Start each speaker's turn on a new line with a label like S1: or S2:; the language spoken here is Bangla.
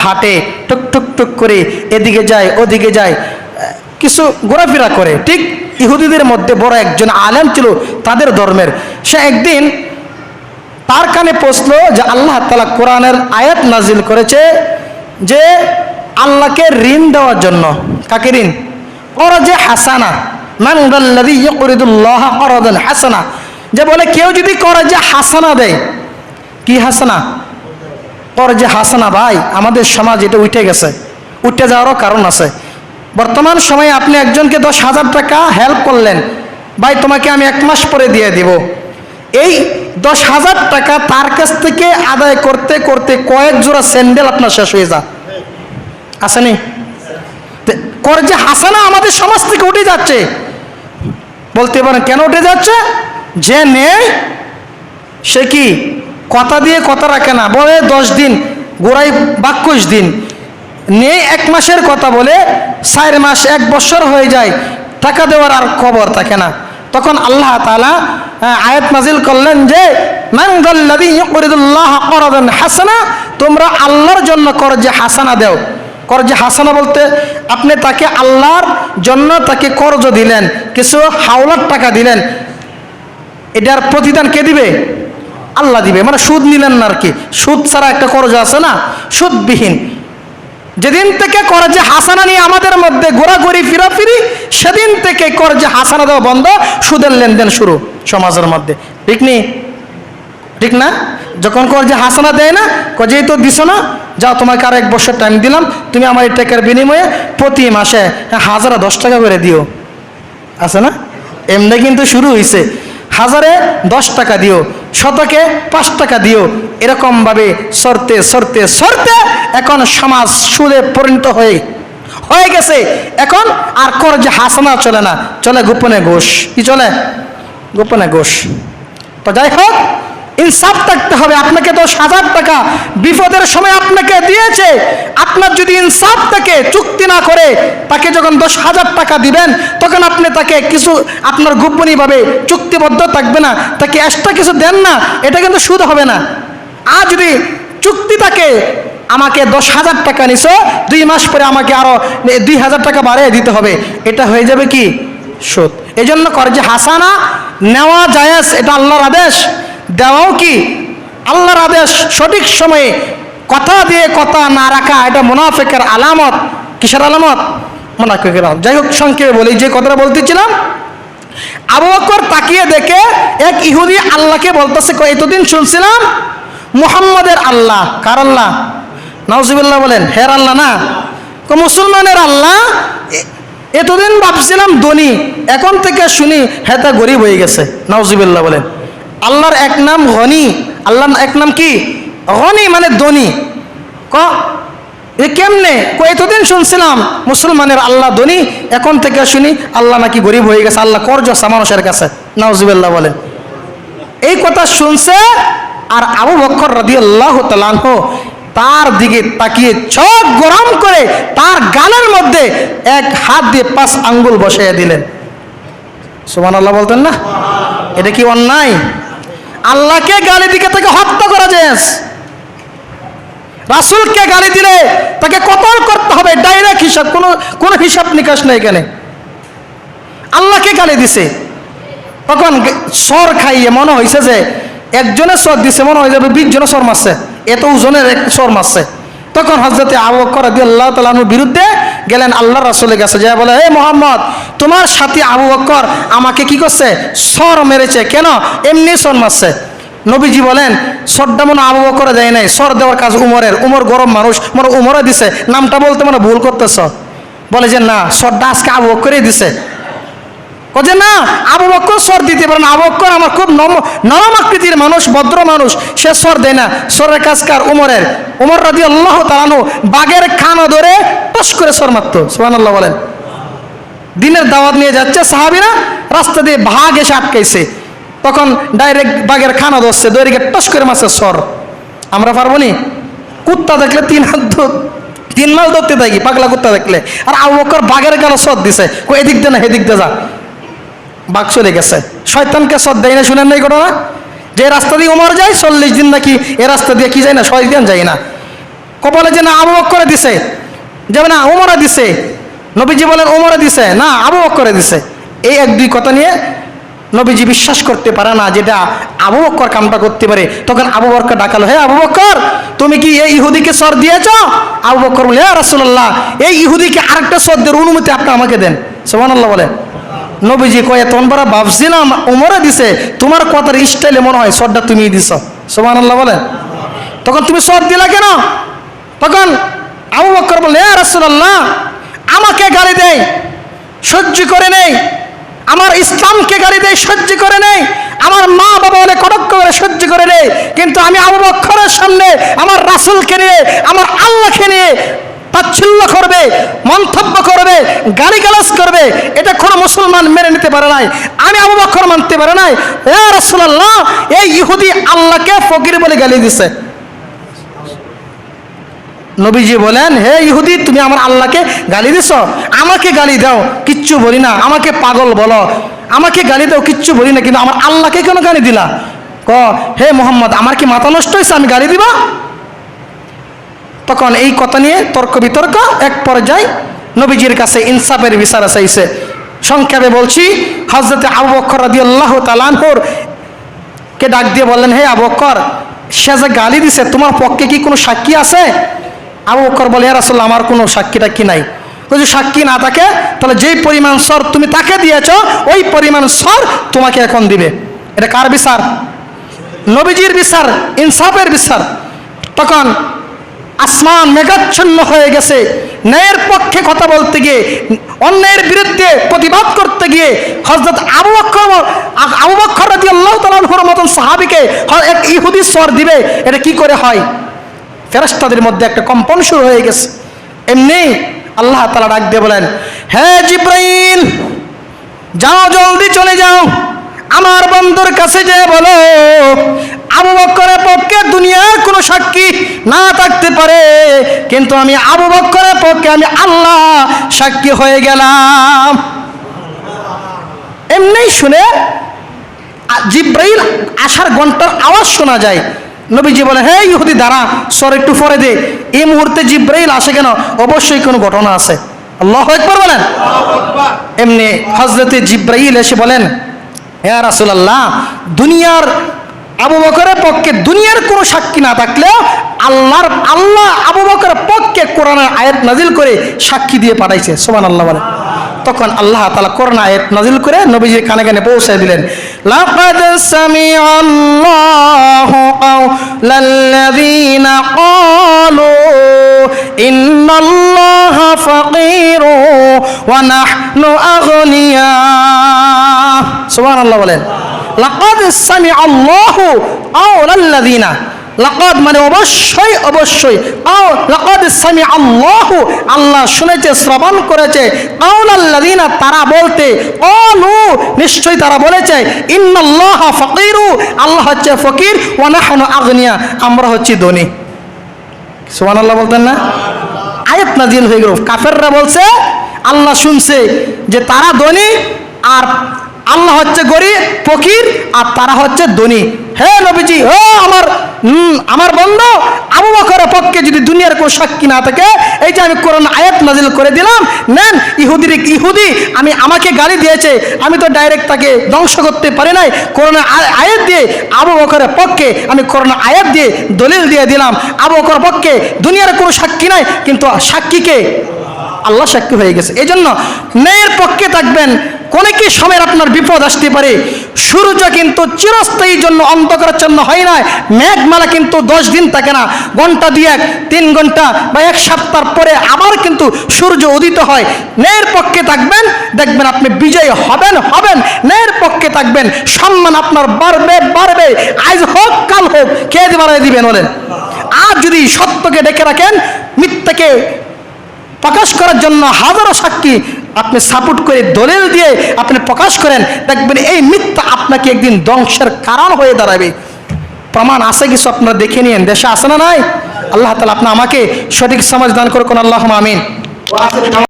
S1: হাঁটে, টুক টুক টুক করে এদিকে যায়, ওদিকে যায়, কিছু ঘোরাফেরা করে। ঠিক ইহুদিদের মধ্যে বড় একজন আলেম ছিল, তাদের ধর্মের। সে একদিন তার কানে পৌঁছলো যে আল্লাহ তালা কোরআনের আয়াত নাজিল করেছে যে আল্লাহকে ঋণ দেওয়ার জন্য। কাকে ঋণ? ওরা যে হাসানা। হাসানা। যে বলে কেউ যদি করে যে হাসানা দেয়, কি হাসানা? যে হাসানা ভাই, আমাদের সমাজ এটা উঠে গেছে। উঠে যাওয়ারও কারণ আছে। বর্তমান সময়ে আপনি একজনকে দশ হাজার টাকা হেল্প করলেন, ভাই তোমাকে আমি এক মাস পরে দিয়ে দিব। এই দশ হাজার টাকা তার কাছ থেকে আদায় করতে করতে কয়েক জোড়া স্যান্ডেল আপনার শেষ হয়ে যা আসেনি? করে যে হাসানা আমাদের সমাজ থেকে উঠে যাচ্ছে। বলতে পারেন, কেন উঠে যাচ্ছে? যে নেই সে কি কথা দিয়ে কথা রাখে না। বলে দশ দিন, গোড়াই বাক্যশ দিন। নেই এক মাসের কথা বলে চার মাস, এক বছর হয়ে যায়, টাকা দেওয়ার আর খবর থাকে না। তখন আল্লাহ তালা আয়াত নাজিল করলেন যে হাসানা তোমরা আল্লাহর জন্য কর যে হাসানা দেও। কর যে হাসানা বলতে, আপনি তাকে আল্লাহর জন্য তাকে কর্জ দিলেন, কিছু হাওলার টাকা দিলেন। এটার প্রতিদান কে দিবে? আল্লাহ দিবে। মানে সুদ নিলেন না আর কি। সুদ ছাড়া একটা করজ আছে না? সুদবিহীন। যেদিন থেকে করজে হাসানা নিয়ে আমাদের মধ্যে ঘোরাঘুরি, ফিরাফিরি, সেদিন থেকে করজে হাসানা দেওয়া বন্ধ, সুদের লেনদেন শুরু সমাজের মধ্যে। ঠিক নেই ঠিক না? যখন করজে হাসানা দেয় না কজেই তো দিছ না, যাও তোমাকে আর এক বছর টাইম দিলাম, তুমি আমার এই টাকার বিনিময়ে প্রতি মাসে হাজারা দশ টাকা করে দিও। আছে না? এমনি কিন্তু শুরু হয়েছে হাজারে দশ টাকা দিও, শতকে পাঁচ টাকা দিও। এরকমভাবে সরতে সরতে সরতে এখন সমাজ সুদে পরিণত হয়ে হয়ে গেছে। এখন আর কর যে হাসানা চলে না, চলে গোপনে ঘোষ কি চলে? গোপনে ঘোষ তো যাই হোক ইনসাফ থাকতে হবে, আপনাকে দশ হাজার টাকা বিপদের সময় আপনাকে দিয়েছে। আপনার যদি ইনসাফ থাকে, চুক্তি না করে, তাকে যখন দশ হাজার টাকা দিবেন, তখন আপনি তাকে কিছু, আপনার গোপনীয়ভাবে চুক্তিবদ্ধ থাকবে না, তাকে এক্সট্রা কিছু দেন না, এটা কিন্তু সুদ হবে না। আর যদি চুক্তি থাকে, আমাকে দশ হাজার টাকা নিছো, দুই মাস পরে আমাকে আরও দুই হাজার টাকা বাড়িয়ে দিতে হবে, এটা হয়ে যাবে কি? সুদ। এই জন্য করে যে হাসানা, নেওয়া জায়েজ, এটা আল্লাহর আদেশ। দেওয়াও কি? আল্লাহর আদেশ সঠিক সময়ে কথা দিয়ে কথা না রাখা এটা মোনাফেকের আলামত। কিসের আলামত? মুনাফেকের আলামত। যাই হোক সংক্ষেপে বলি যে কথাটা বলতেছিলাম আবু বকর তাকিয়ে দেখে এক ইহুদি আল্লাহকে বলতেছে "কই, এতদিন শুনছিলাম মুহাম্মদের আল্লাহ। কার আল্লাহ? নাউজুবিল্লাহ বলেন হের আল্লাহ না? মুসলমানের আল্লাহ? এতদিন ভাবছিলাম ধনী এখন থেকে শুনি হ্যাঁ তা গরিব হয়ে গেছে। নাউজুবিল্লাহ বলেন। আল্লাহর এক নাম গনি। আল্লাহর এক নাম কি? হনি মানে ধনী। ক? এ কেমনে? এতদিন শুনছিলাম মুসলমানের আল্লাহ ধনী, এখন থেকে শুনি আল্লাহ নাকি গরিব হয়ে গেছে, আল্লাহ কর্জ আছে মানুষের কাছে। নাউজুবিল্লাহ বলেন। এই কথা শুনছে আর আবু বক্কর রাদি আল্লাহ তালাহ তার দিকে তাকিয়ে চোখ গরম করে তার গালের মধ্যে এক হাত দিয়ে পাঁচ আঙ্গুল বসাইয়া দিলেন। সুমান আল্লাহ বলতেন না? এটা কি অন্যায়? আল্লাহকে গালি দিকে তাকে হত্যা করা যায় রাসুলকে গালি দিলে তাকে কতল করতে হবে ডাইরেক্ট হিসাব, কোনো কোনো হিসাব নিকাশ নেই এখানে। আল্লাহকে গালি দিছে। তখন সর খাইয়ে মনে হয়েছে যে, একজনের সর দিছে, মনে হয় যাবে বিশ জনের সর মারছে। এত ওজনের এক সর মারছে। তখন হজরতে আবু বকর আল্লাহ তালানুর বিরুদ্ধে গেলেন আল্লাহ রাসুলের কাছে যা বলে, হে মোহাম্মদ, তোমার সাথী আবু বকর আমাকে কি করছে? সর মেরেছে। কেন? এমনি সর মারছে। নবীজি বলেন, সরটা মনে আবু বকরে দেয় নাই। সর দেওয়ার কাজ উমরের। উমর গরম মানুষ, মনে উমরে দিছে। নামটা বলতে মানে ভুল করতেছ। বলে যে, না, সরটা আজকে আবু বকরেই দিছে। যে না? আবু বক্কর স্বর দিতে পারে না। আবু বক্কর আমার খুব নরম আকৃতির মানুষ, ভদ্র মানুষ। সে স্বর দেয় না। স্বরের কাজ কার উমরের। উমর রাজি আল্লাহ তালানু বাঘের খানা ধরে টস করে স্বর মারত। সোহান আল্লাহ বলেন। দিনের দাওয়াত নিয়ে যাচ্ছে সাহাবিরা, রাস্তা দিয়ে ভাগ এসে আটকাইছে। তখন ডাইরেক্ট বাঘের খানা ধরছে দৈরিকে টস করে মারছে স্বর। আমরা পারব নি? কুত্তা দেখলে তিন হাত তিন মাস ধরতে থাকি, পাগলা কুত্তা দেখলে। আর আবু বক্কর বাঘের গালে সদ দিছে। এদিক দে না এদিক দে যা। বাঘ চলে গেছে। শয়তানকে দেয় না, শুনেন নাই ঘটনা? যে রাস্তা দিয়ে উমর যায়, চল্লিশ দিন নাকি এ রাস্তা দিয়ে কি যায় না, ছয় দিন যায় না। কপালে যে না আবু করে দিছে, যেমন না ওমরা দিছে, নবীজি বলেন ওমরা দিছে, না, আবু করে দিছে। এই এক দুই কথা নিয়ে নবীজি বিশ্বাস করতে পারে না, যেটা আবু বক্কর কামটা করতে পারে। তখন আবু বক্কর ডাকালো, হে আবু বক্কর, তুমি কি এই ইহুদিকে সর দিয়েছ? আবু বক্কর বলে হ্যাঁ রাসুল্লাহ এই ইহুদিকে আরেকটা সর দেওয়ার অনুমতি আপনি আমাকে দেন। সোমান আল্লাহ বলে। নবীজি কয়ে, তোমরা ভাবছিলাম উমরে দিছে, তোমার কথার স্টাইলে মনে হয় সরটা তুমি দিছ। সোমান আল্লাহ বলে তখন তুমি সর দিলা কেন? তখন আবু বক্কর বলে হ্যাঁ রাসুল্লাহ আমাকে গালি দেয় সহ্য করে নেই। আমার ইসলামকে গালি দেয় সহ্য করে নেই। আমার মা বাবা অনেক কটক্ষ করে সহ্য করে নেই। কিন্তু আমি আবু বক্করের সামনে আমার রাসুলকে নিয়ে, আমার আল্লাহকে নিয়ে তাচ্ছিল্য করবে, মন্তব্য করবে গালি গালাস করবে, এটা কোনো মুসলমান মেনে নিতে পারে নাই। আমি আবু বক্কর মানতে পারে নাই। এ রাসুলাল্লাহ, এই ইহুদি আল্লাহকে ফকির বলে গালি দিছে। নবীজি বলেন, হে ইহুদি, তুমি আমার আল্লাহকে গালি দিছ? আমাকে গালি দাও, কিচ্ছু বলি না। আমাকে পাগল বলো। আমাকে গালি দাও, কিচ্ছু বলি না। কিন্তু আমার আল্লাহকে কেন গালি দিলা? ক, হে মোহাম্মদ, আমার কি মাথা নষ্ট হয়েছে? আমি গালি দিবা? তখন এই কথা নিয়ে তর্ক বিতর্ক এক পর্যায়ে নবীজির কাছে ইনসাফের বিচার চাইছে সংক্ষেপে বলছি হজরতে আবু বক্কর রাদি আল্লাহ তালানহর কে ডাক দিয়ে বললেন, হে আবু বক্কর সে যে গালি দিছে, তোমার পক্ষে কি কোনো সাক্ষী আছে? আবু বক্কর বলে হ্যাঁ আসলে আমার কোনো সাক্ষী টাক্ষী নাই? যদি সাক্ষী না থাকে, তাহলে যেই পরিমাণ স্বর তুমি তাকে দিয়েছ, ওই পরিমাণ স্বর তোমাকে এখন দিবে। এটা কার বিচার? নবীজির বিচার, ইনসাফের বিচার। তখন আসমান মেঘাচ্ছন্ন হয়ে গেছে। ন্যায়ের পক্ষে কথা বলতে গিয়ে, অন্যায়ের বিরুদ্ধে প্রতিবাদ করতে গিয়ে হজরত আবু বক্কর আবু বক্কর রাজি আল্লাহ তালাহুর মতন সাহাবিকে এক ইহুদি স্বর দিবে, এটা কি করে হয়? ফেরেস্তাদের মধ্যে একটা কম্পন শুরু হয়ে গেছে। এমনি আল্লাহ তালা ডাক দিয়ে বলেন হ্যাঁ জিব্রাইল, যাও জলদি চলে যাও। আমার বন্ধুর কাছে যে বলো আবু বক্করের পক্ষে দুনিয়ার কোনো সাক্ষী না থাকতে পারে। কিন্তু আমি আবু বক্করের পক্ষে আমি আল্লাহ সাক্ষী হয়ে গেলাম। এমনি শুনে জিব্রাইল আসার ঘণ্টার আওয়াজ শোনা যায়। নবীজি বলে, হে ইহুদি, দাঁড়া, সর একটু পরে দে। এই মুহূর্তে জিব্রাইল আসে কেন? অবশ্যই কোনো ঘটনা আছে। আল্লাহ একবার বলেন। এমনি হজরতে জিব্রাইল এসে বলেন হ্যাঁ রাসুলাল্লাহ, দুনিয়ার আবু বকরের পক্ষে দুনিয়ার কোনো সাক্ষী না থাকলেও আল্লাহর, আল্লাহ আবু বকরের পক্ষে কোরআনের আয়াত নাজিল করে সাক্ষী দিয়ে পাঠাইছে সোমান আল্লাহ বলে। তখন আল্লাহ তালা কোরআন আয়াত নাজিল করে নবীজির কানে কানে পৌঁছে দিলেন। লাকাদ সামিআল্লাহু কাওলাল্লাযীনা ক্বালু, ইন্নাল্লাহা ফাকীরু ওয়া নাহনু আগনিয়া। সুবহানাল্লাহ বলেন। লাকাদ সামিআল্লাহু কাওলাল্লাযীনা লাকাদ মানে অবশ্যই অবশ্যই। আও, লাকাদ সামি আল্লাহু, আল্লাহ শুনেছে, শ্রবণ করেছে। কাউলাল্লাযিনা তারা বলতে অলু নিশ্চয়ই তারা বলেছে, ইন্নাল্লাহা ফাকিরু আল্লাহ হচ্ছে ফকির, ওয়া নাহনু আগনিয়া আমরা হচ্ছি ধনী। সুবহানাল্লাহ বলতেন না? আয়াত নাজিল হয়ে গেল। কাফেররা বলছে, আল্লাহ শুনছে যে তারা ধনী, আর আল্লাহ হচ্ছে গরিব, ফকির, আর তারা হচ্ছে ধনী। হে নবীজি ও আমার আমার বন্ধু, আবু বকরের পক্ষে যদি দুনিয়ার কোনো সাক্ষী না থাকে, এই যে আমি কোরআন আয়াত নাজিল করে দিলাম, নেন ইহুদির ইহুদি, আমি আমাকে গালি দিয়েছে, আমি তো ডাইরেক্ট তাকে ধ্বংস করতে পারি নাই। কোরআন আ- আয়াত দিয়ে আবু বকরের পক্ষে আমি কোরআন আয়াত দিয়ে দলিল দিয়ে দিলাম। আবু বকরের পক্ষে দুনিয়ার কোনো সাক্ষী নাই, কিন্তু সাক্ষীকে আল্লাহ সাক্ষী হয়ে গেছে। এই জন্য ন্যায়ের পক্ষে থাকবেন কোনে কি সময়ের আপনার বিপদ আসতে পারে? সূর্য কিন্তু চিরস্থায়ী জন্য অন্ধকারাচ্ছন্ন হয় না। মেঘমালা কিন্তু দশ দিন থাকে না। ঘণ্টা দুই এক তিন ঘণ্টা বা এক সপ্তাহ পরে আবার কিন্তু সূর্য উদিত হয়। ন্যায়ের পক্ষে থাকবেন, দেখবেন আপনি বিজয়ী হবেন হবেন। ন্যায়ের পক্ষে থাকবেন, সম্মান আপনার বাড়বে বাড়বে। আজ হোক, কাল হোক, কে বাড়াই দিবেন বলেন? আর যদি সত্যকে ডেকে রাখেন, মিথ্যাকে প্রকাশ করার জন্য হাজারো সাক্ষী আপনি সাপোর্ট করে দলিল দিয়ে আপনি প্রকাশ করেন, দেখবেন এই মিথ্যা আপনাকে একদিন ধ্বংসের কারণ হয়ে দাঁড়াবে। প্রমাণ আছে কিছু আপনারা দেখে নিন দেশে আছে না নাই? আল্লাহ তালা আপনি আমাকে সঠিক সমাজ দান করে কোন আল্লাহ আমিন।